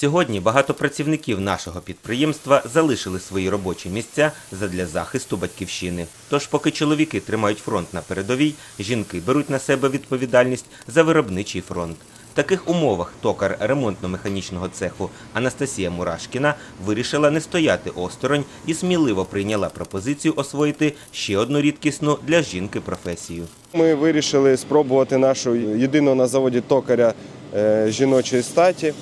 Сьогодні багато працівників нашого підприємства залишили свої робочі місця задля захисту батьківщини. Тож, поки чоловіки тримають фронт на передовій, жінки беруть на себе відповідальність за виробничий фронт. В таких умовах токар ремонтно-механічного цеху Анастасія Мурашкіна вирішила не стояти осторонь і сміливо прийняла пропозицію освоїти ще одну рідкісну для жінки професію. Ми вирішили спробувати нашу єдиного на заводі токаря е, жіночої статі,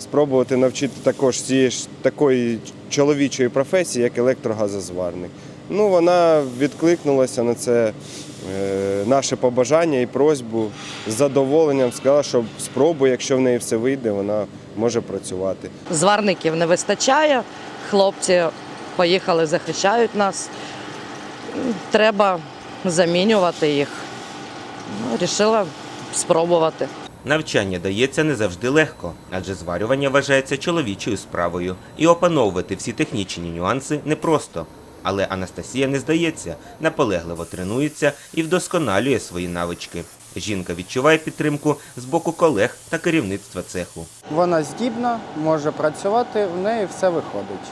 спробувати навчити також цієї такої чоловічої професії, як електрогазозварник. Ну, вона відкликнулася на це е, наше побажання і просьбу з задоволенням. Сказала, що спробує, якщо в неї все вийде, вона може працювати. Зварників не вистачає. Хлопці поїхали, захищають нас. Треба замінювати їх. Ну, Рішила спробувати. Навчання дається не завжди легко, адже зварювання вважається чоловічою справою, і опановувати всі технічні нюанси непросто. Але Анастасія не здається, наполегливо тренується і вдосконалює свої навички. Жінка відчуває підтримку з боку колег та керівництва цеху. Вона здібна, може працювати, в неї все виходить.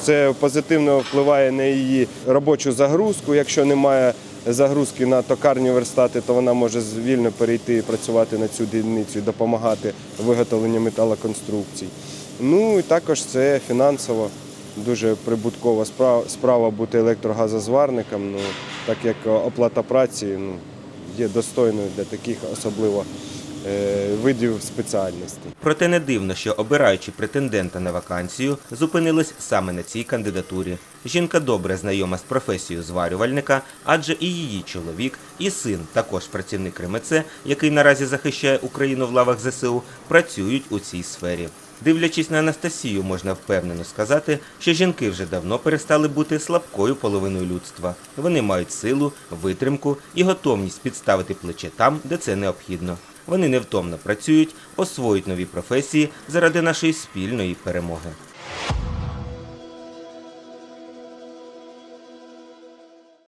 Це позитивно впливає на її робочу загрузку. Якщо немає загрузки на токарні верстати, то вона може вільно перейти і працювати на цю дільницю допомагати виготовленню металоконструкцій. Ну і також це фінансово дуже прибуткова справа, справа бути електрогазозварником, ну, так як оплата праці ну, є достойною для таких особливо видів спеціальностей. Проте не дивно, що обираючи претендента на вакансію, зупинились саме на цій кандидатурі. Жінка добре знайома з професією зварювальника, адже і її чоловік, і син, також працівник РМЦ, який наразі захищає Україну в лавах ЗСУ, працюють у цій сфері. Дивлячись на Анастасію, можна впевнено сказати, що жінки вже давно перестали бути слабкою половиною людства. Вони мають силу, витримку і готовність підставити плече там, де це необхідно. Вони невтомно працюють, освоюють нові професії заради нашої спільної перемоги.